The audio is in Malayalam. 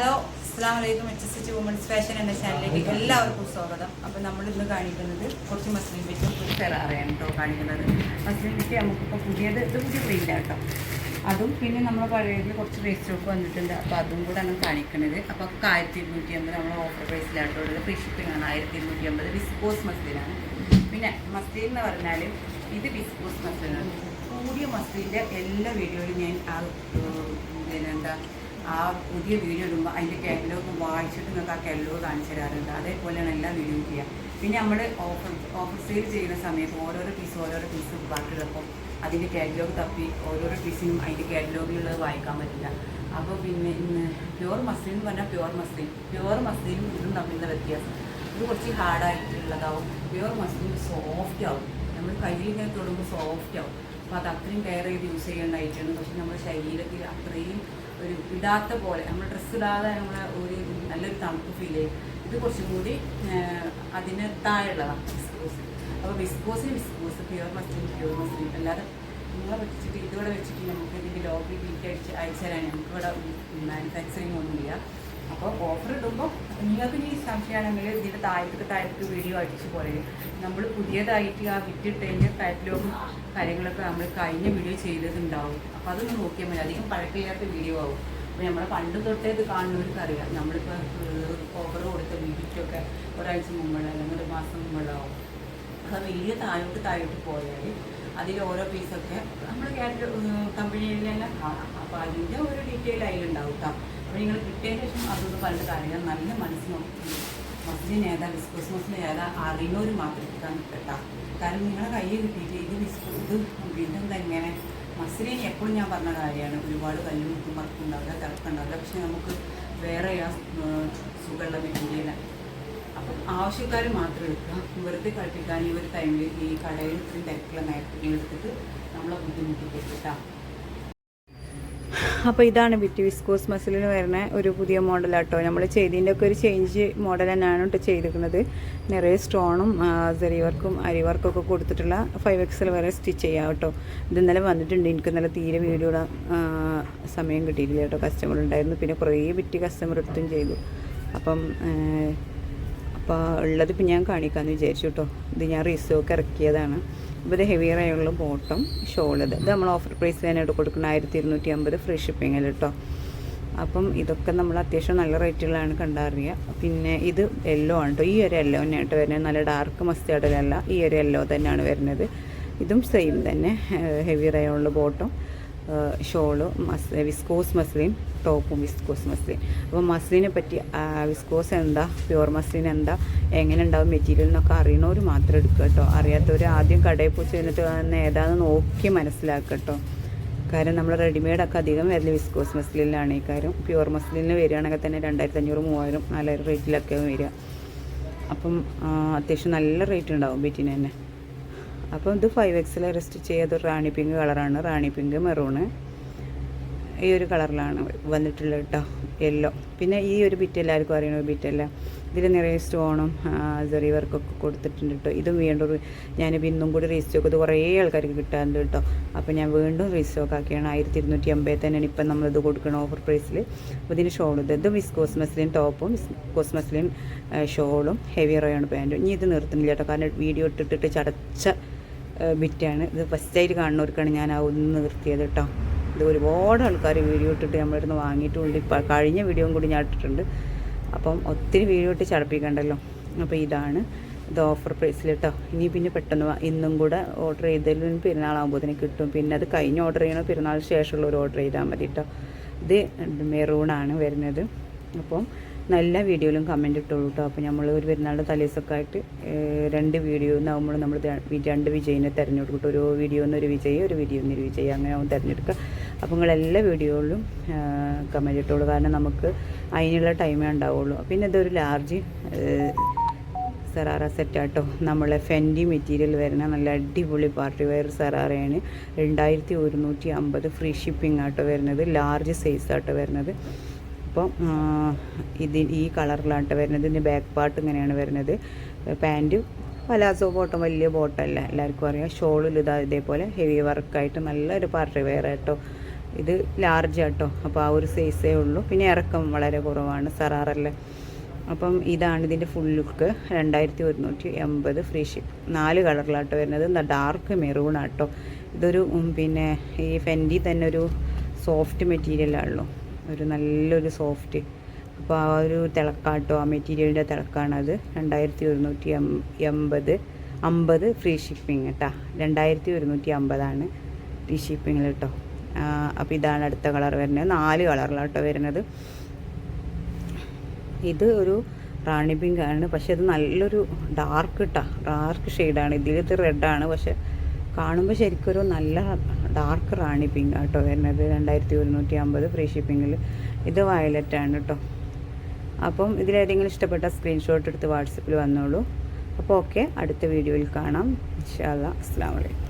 ഹലോ അസ്സാം വലൈക്കും H S H women's fashion എന്ന ചാനലിലേക്ക് എല്ലാവർക്കും സ്വാഗതം. അപ്പോൾ നമ്മൾ ഇന്ന് കാണിക്കുന്നത് കുറച്ച് മസ്ലിം ബിറ്റും ഒരു ഫെറാറയാണ് കേട്ടോ കാണിക്കുന്നത്. മസ്ലിം ബിറ്റ് നമുക്കിപ്പോൾ പുതിയത് ഇത് പുതിയ പ്രിന്റ് കേട്ടോ അതും പിന്നെ നമ്മൾ പഴയതിൽ കുറച്ച് വേസ്റ്റ് സ്റ്റോക്ക് വന്നിട്ടുണ്ട്. അപ്പോൾ അതും കൂടെ ആണ് കാണിക്കുന്നത്. അപ്പോൾ ഒക്കെ ആയിരത്തി ഇരുന്നൂറ്റി അമ്പത് നമ്മൾ ഓഫർ പ്രൈസിലാട്ടോ ഉള്ളത്. ഫ്രീ ഷിപ്പിംഗ് ആണ് ആയിരത്തി ഇരുന്നൂറ്റി അമ്പത് വിസ്കോസ് മസ്ലിനാണ് പിന്നെ മസ്ലിൻ എന്ന് പറഞ്ഞാൽ ഇത് വിസ്കോസ് മസ്ലിനാണ് കൂടിയ മസ്ലിന്റെ എല്ലാ വീഡിയോയിലും ഞാൻ ആ പിന്നെന്താ ആ പുതിയ വീഡിയോ ഇടുമ്പോൾ അതിന്റെ കാറ്റലോഗ് വായിച്ചിട്ട് നിങ്ങൾക്ക് ആ കാറ്റലോഗ് കാണിച്ചു തരാറുണ്ട്. അതേപോലെയാണ് എല്ലാ വീഡിയോയും ചെയ്യുക പിന്നെ നമ്മൾ ഓഫർ ഓഫർ സെയിൽ ചെയ്യുന്ന സമയത്ത് ഓരോരോ പീസ് ഓരോരോ പീസ് ബാക്കിയുള്ളപ്പോൾ അതിന്റെ കാറ്റലോഗ് തപ്പി ഓരോരോ പീസിനും അതിന്റെ കാറ്റലോഗിലുള്ളത് വായിക്കാൻ പറ്റില്ല. അപ്പോൾ പിന്നെ പ്യുവർ മസ്ലിൻ എന്ന് പറഞ്ഞാൽ പ്യുവർ മസ്ലിൻ പ്യുവർ മസ്ലിനും ഇതും തമ്മിലുള്ള വ്യത്യാസം. ഇത് കുറച്ച് ഹാർഡായിട്ടുള്ളതാവും പ്യുവർ മസ്ലിൻ സോഫ്റ്റ് ആവും. നമ്മൾ കയ്യിൽ ഇങ്ങനെ തൊടുമ്പോൾ സോഫ്റ്റ് ആവും. അപ്പോൾ അത് അത്രയും കെയർ ചെയ്ത് യൂസ് ചെയ്യേണ്ടതായിട്ടാണ് പക്ഷെ നമ്മുടെ ശരീരത്തിൽ അത്രയും ഒരു ഇടാത്ത പോലെ നമ്മൾ ഡ്രസ്സ് ഇടാതെ നമ്മളെ ഒരു നല്ലൊരു തണുപ്പ് ഫീൽ ചെയ്യും. ഇത് കുറച്ചും കൂടി അതിന് താഴെയുള്ളതാണ് വിസ്കോസ് അപ്പോൾ viscose viscose pure muslin pure muslin അല്ലാതെ നിങ്ങളെ വെച്ചിട്ട് ഇതിവിടെ വെച്ചിട്ട് നമുക്ക് ഇതിന്റെ ലോബി ബീറ്റ് അടിച്ച് അയച്ചു തരാൻ നമുക്കിവിടെ മാനുഫാക്ചറിങ് ഒന്നുമില്ല. അപ്പോൾ ഓഫർ ഇടുമ്പോൾ നിങ്ങൾക്ക് ഇനി സംശയമാണെങ്കിൽ ഇതിന്റെ താഴത്തേക്ക് താഴത്തേക്ക് വീഡിയോ അടിച്ച് പോലെ നമ്മൾ പുതിയതായിട്ട് ആ വിറ്റിട്ടതിന്റെ കാറ്റലോഗും കാര്യങ്ങളൊക്കെ നമ്മൾ കഴിഞ്ഞ വീഡിയോ ചെയ്തതുണ്ടാവും. അപ്പോൾ അതൊന്ന് നോക്കിയാൽ മതി. അധികം പഴക്കമില്ലാത്ത വീഡിയോ ആവും. അപ്പോൾ നമ്മളെ പണ്ട് തൊട്ടേ ഇത് കാണുന്നവർക്ക് അറിയാം. നമ്മളിപ്പോൾ ഓഫർ കൊടുത്ത വീഡിയോയ്ക്കൊക്കെ ഒരാഴ്ച മുമ്പുള്ള അല്ലെങ്കിൽ ഒരു മാസം മുമ്പുള്ളാവും അപ്പോൾ വലിയ താഴോട്ട് താഴോട്ട് പോയാൽ അതിൽ ഓരോ പീസൊക്കെ നമ്മൾ തന്നെ കാണാം. അപ്പോൾ അതിന്റെ ഒരു ഡീറ്റെയിൽ അതിലുണ്ടാവും കേട്ടോ അപ്പോൾ നിങ്ങൾ കിട്ടിയതിന് ശേഷം അതൊന്ന് പറഞ്ഞിട്ട് കാര്യങ്ങൾ നല്ല മനസ്സ് നോക്കി ഏതാ വിസ്കോസ് മസ്ലിൻ ഏതാ അറിയുന്നവർ മാത്രം കിട്ടാൻ കിട്ടാം. കാരണം നിങ്ങളെ കയ്യിൽ കിട്ടിയിട്ട് ഇത് വിസ്കോ ഇത് വീണ്ടും ഇങ്ങനെ? മസ്ലിൻ എപ്പോഴും ഞാൻ പറഞ്ഞ കാര്യമാണ്. ഒരുപാട് കല്ലും മുട്ടും മറക്കുണ്ടാവില്ല തിളക്കുണ്ടാവില്ല പക്ഷെ നമുക്ക് വേറെ ആ സുഖമുള്ള മെറ്റീരിയൽ അപ്പം ആവശ്യക്കാർ മാത്രം എടുക്കുക. വെറുതെ കളിപ്പിക്കാൻ ഈ ഒരു ടൈമിൽ ഈ കടയിൽ ഇത്രയും തിരക്കുള്ള നേരത്തിൽ എടുത്തിട്ട് നമ്മളെ ബുദ്ധിമുട്ടിക്കേട്ടാ അപ്പോൾ ഇതാണ് ബിറ്റ് വിസ്കോസ് മസിലിന് വരുന്ന ഒരു പുതിയ മോഡലാട്ടോ. നമ്മൾ ചെയ്തതിന്റെ ഒക്കെ ഒരു ചേഞ്ച് മോഡൽ തന്നെയാണ് കേട്ടോ ചെയ്തിരിക്കുന്നത്. നിറയെ സ്റ്റോണും സെറി വർക്കും അരി വർക്കും ഒക്കെ കൊടുത്തിട്ടുള്ള ഫൈവ് എക്സൽ വരെ സ്റ്റിച്ച് ചെയ്യാം കേട്ടോ ഇത് ഇന്നലെ വന്നിട്ടുണ്ട്. എനിക്ക് ഇന്നലെ തീരെ വീഡിയോ സമയം കിട്ടിയില്ല കേട്ടോ കസ്റ്റമർ ഉണ്ടായിരുന്നു. പിന്നെ കുറേ ബിറ്റ് കസ്റ്റമർ എടുത്തും ചെയ്തു. അപ്പം അപ്പോൾ ഉള്ളത് ഇപ്പം ഞാൻ കാണിക്കാമെന്ന് വിചാരിച്ചു കേട്ടോ ഇത് ഞാൻ റിസോക്ക് ഇറക്കിയതാണ്. ഇപ്പോൾ ഇത് ഹെവിയർ ആയുള്ള ബോട്ടം ഷോളത് ഇത്. നമ്മൾ ഓഫർ പ്രൈസ് തന്നെയായിട്ട് കൊടുക്കുന്നത് ആയിരത്തി ഇരുന്നൂറ്റി അമ്പത് ഫ്രീ ഷിപ്പിങ്ങിൽ കേട്ടോ അപ്പം ഇതൊക്കെ നമ്മൾ അത്യാവശ്യം നല്ല റേറ്റുകളാണ് കണ്ടറിയുക പിന്നെ ഇത് യെല്ലോ ആണ് കേട്ടോ ഈ ഒരു യെല്ലോ തന്നെയായിട്ട് വരുന്നത് നല്ല ഡാർക്ക് മസ്റ്റാർഡിലല്ല ഈ ഒരു യെല്ലോ തന്നെയാണ് വരുന്നത്. ഇതും സെയിം തന്നെ ഹെവി റയുള്ള ബോട്ടം ഷോൾ മസ് വിസ്കോസ് മസ്ലിൻ ടോപ്പും വിസ്കോസ് മസ്ലിൻ. അപ്പോൾ മസ്ലിനെ പറ്റി വിസ്കോസ് എന്താ? പ്യുവർ മസ്ലിൻ എന്താ? എങ്ങനെ ഉണ്ടാവും മെറ്റീരിയൽ എന്നൊക്കെ അറിയണവർ മാത്രം എടുക്കുക കേട്ടോ. അറിയാത്തവർ ആദ്യം കടയിൽ പോയി ചെന്നിട്ട് ഏതാണെന്ന് നോക്കി മനസ്സിലാക്കുക കേട്ടോ. കാരണം നമ്മൾ റെഡിമെയ്ഡൊക്കെ അധികം വരൽ വിസ്കോസ് മസ്ലിനിലാണ് ഈ കാര്യം. പ്യുവർ മസ്ലിന് വരികയാണെങ്കിൽ തന്നെ രണ്ടായിരത്തി അഞ്ഞൂറ് മൂവായിരം നാലായിരം റേറ്റിലൊക്കെ വരിക. അപ്പം അത്യാവശ്യം നല്ല റേറ്റ് ഉണ്ടാവും ബീറ്റിന് തന്നെ. അപ്പം ഇത് ഫൈവ് എക്സിൽ അറസ്റ്റ് ചെയ്ത് റാണി പിങ്ക് കളറാണ്. റാണി പിങ്ക് മെറൂണ് ഈ ഒരു കളറിലാണ് വന്നിട്ടുള്ളത് കേട്ടോ യെല്ലോ പിന്നെ ഈ ഒരു ബിറ്റ് എല്ലാവർക്കും അറിയണ ഒരു ബിറ്റല്ല ഇതിൽ നിറയെ സ്റ്റോണും ചെറിയ വർക്കൊക്കെ കൊടുത്തിട്ടുണ്ട് കേട്ടോ ഇത് വീണ്ടും ഞാൻ ഇന്നും കൂടി റീസ്റ്റോക്ക് ഇത് കുറേ ആൾക്കാർക്ക് കിട്ടാറുണ്ട് കേട്ടോ അപ്പോൾ ഞാൻ വീണ്ടും റീസ്റ്റോക്ക് ആക്കിയാണ്. ആയിരത്തി ഇരുന്നൂറ്റി അമ്പത് തന്നെയാണ് ഇപ്പം നമ്മളിത് കൊടുക്കണം ഓഫർ പ്രൈസിൽ അപ്പോൾ ഇതിന് ഷോൾ ഇത്. ഇത് വിസ്കോസ് മസ്ലിൻ ടോപ്പും വിസ്കോസ് മസ്ലിൻ ഷോളും ഹെവി റോയാണ് പാന്റും ഇനി ഇത് നിർത്തുന്നില്ല കേട്ടോ കാരണം വീഡിയോ ഇട്ടിട്ടിട്ട് ചടച്ച ബിറ്റാണ് ഇത് ഫസ്റ്റായിട്ട് കാണുന്നവർക്കാണ് ഞാൻ ആ ഒന്ന് നിർത്തിയത് കേട്ടോ ഇത് ഒരുപാട് ആൾക്കാർ വീഡിയോ ഇട്ടിട്ട് നമ്മളിരുന്ന് വാങ്ങിയിട്ടുമുണ്ട് ഇപ്പം കഴിഞ്ഞ വീഡിയോയും കൂടി ഞാൻ ഇട്ടിട്ടുണ്ട്. അപ്പം ഒത്തിരി വീഡിയോ ഇട്ട് ചടപ്പിക്കണ്ടല്ലോ. അപ്പോൾ ഇതാണ് ഇത് ഓഫർ പ്രൈസിൽ കേട്ടോ ഇനി പിന്നെ പെട്ടെന്ന് ഇന്നും കൂടെ ഓർഡർ ചെയ്തതിലും പെരുന്നാളാകുമ്പോഴത്തേന് കിട്ടും. പിന്നെ അത് കഴിഞ്ഞ് ഓർഡർ ചെയ്യണോ പെരുന്നാളിന് ശേഷമുള്ള ഒരു ഓർഡർ ചെയ്താൽ മതി കേട്ടോ ഇത് മെറൂണാണ് വരുന്നത്. അപ്പം നല്ല വീഡിയോയിലും കമന്റ് ഇട്ടുള്ളൂ കേട്ടോ അപ്പോൾ നമ്മൾ ഒരു പെരുന്നാളുടെ തലേസൊക്കെ ആയിട്ട് രണ്ട് വീഡിയോ എന്നാകുമ്പോൾ നമ്മൾ രണ്ട് വിജയിനെ തിരഞ്ഞെടുക്കും. ഒരു വീഡിയോ എന്നൊരു വിജയം ഒരു വീഡിയോ എന്നൊരു വിജയം. അങ്ങനെ ആവും തിരഞ്ഞെടുക്കുക അപ്പോൾ നിങ്ങൾ എല്ലാ വീഡിയോയിലും കമന്റ് ഇട്ടോളൂ. കാരണം നമുക്ക് അതിനുള്ള ടൈമേ ഉണ്ടാവുള്ളൂ. പിന്നെ ഇതൊരു ലാർജ് സെറാറ സെറ്റാട്ടോ നമ്മളെ ഫെൻഡി മെറ്റീരിയൽ വരുന്ന നല്ല അടിപൊളി പാർട്ടി വെയർ സെറാറയാണ് രണ്ടായിരത്തി ഒരുന്നൂറ്റി അമ്പത് ഫ്രീ ഷിപ്പിംഗ് ആട്ടോ വരുന്നത്. ലാർജ് സൈസ് ആട്ടോ വരുന്നത്. അപ്പം ഇതി ഈ കളറിലാട്ട് വരുന്നത് ഇതിന്റെ ബാക്ക് പാർട്ട് ഇങ്ങനെയാണ് വരുന്നത്. പാന്റും പലാസോ ബോട്ടം വലിയ ബോട്ടല്ല എല്ലാവർക്കും അറിയാം. ഷോളിൽ ഇതാ ഇതേപോലെ ഹെവി വർക്കായിട്ട് നല്ലൊരു പാർട്ടി വെയർ ആട്ടോ. ഇത് ലാർജ് ആട്ടോ. അപ്പോൾ ആ ഒരു സൈസേ ഉള്ളൂ. പിന്നെ ഇറക്കം വളരെ കുറവാണ് സറാറല്ലേ അപ്പം ഇതാണ് ഇതിന്റെ ഫുൾ ലുക്ക് രണ്ടായിരത്തി ഒരുന്നൂറ്റി എൺപത് ഫ്രീ ഷിപ്പ് നാല് കളറിലാട്ടോ വരുന്നത്. ഡാർക്ക് മെറൂൺ ആട്ടോ. ഇതൊരു പിന്നെ ഈ ഫെൻഡി തന്നെ ഒരു സോഫ്റ്റ് മെറ്റീരിയലാണല്ലോ ഒരു നല്ലൊരു സോഫ്റ്റ് അപ്പോൾ ആ ഒരു തിളക്കാട്ടോ ആ മെറ്റീരിയലിന്റെ തിളക്കാണത്. രണ്ടായിരത്തി ഒരുന്നൂറ്റി എൺപത് അമ്പത് ഫ്രീ ഷിപ്പിംഗ് കേട്ടോ രണ്ടായിരത്തി ഒരുന്നൂറ്റി അമ്പതാണ് ഫ്രീ ഷിപ്പിങ്ങിൽ കേട്ടോ അപ്പോൾ ഇതാണ് അടുത്ത കളർ വരുന്നത്. നാല് കളറിലാട്ടോ വരുന്നത്. ഇത് ഒരു റാണി പിങ്ക് ആണ്. പക്ഷെ ഇത് നല്ലൊരു ഡാർക്ക് ഇട്ടാ ഡാർക്ക് ഷെയ്ഡാണ് ഇതിലിത് റെഡാണ് പക്ഷെ കാണുമ്പോൾ ശരിക്കും ഒരു നല്ല ഡാർക്ക് റാണി പിങ്ക് കേട്ടോ വരുന്നത്. രണ്ടായിരത്തി ഒരുന്നൂറ്റി അമ്പത് ഫ്രീ ഷിപ്പിങ്ങിൽ ഇത് വയലറ്റ് ആണ് കേട്ടോ അപ്പം ഇതിലേതെങ്കിലും ഇഷ്ടപ്പെട്ട സ്ക്രീൻഷോട്ട് എടുത്ത് വാട്സപ്പിൽ വന്നോളൂ. അപ്പോൾ ഓക്കെ അടുത്ത വീഡിയോയിൽ കാണാം. ഇൻഷാല്ല അസ്സാം വലൈക്കും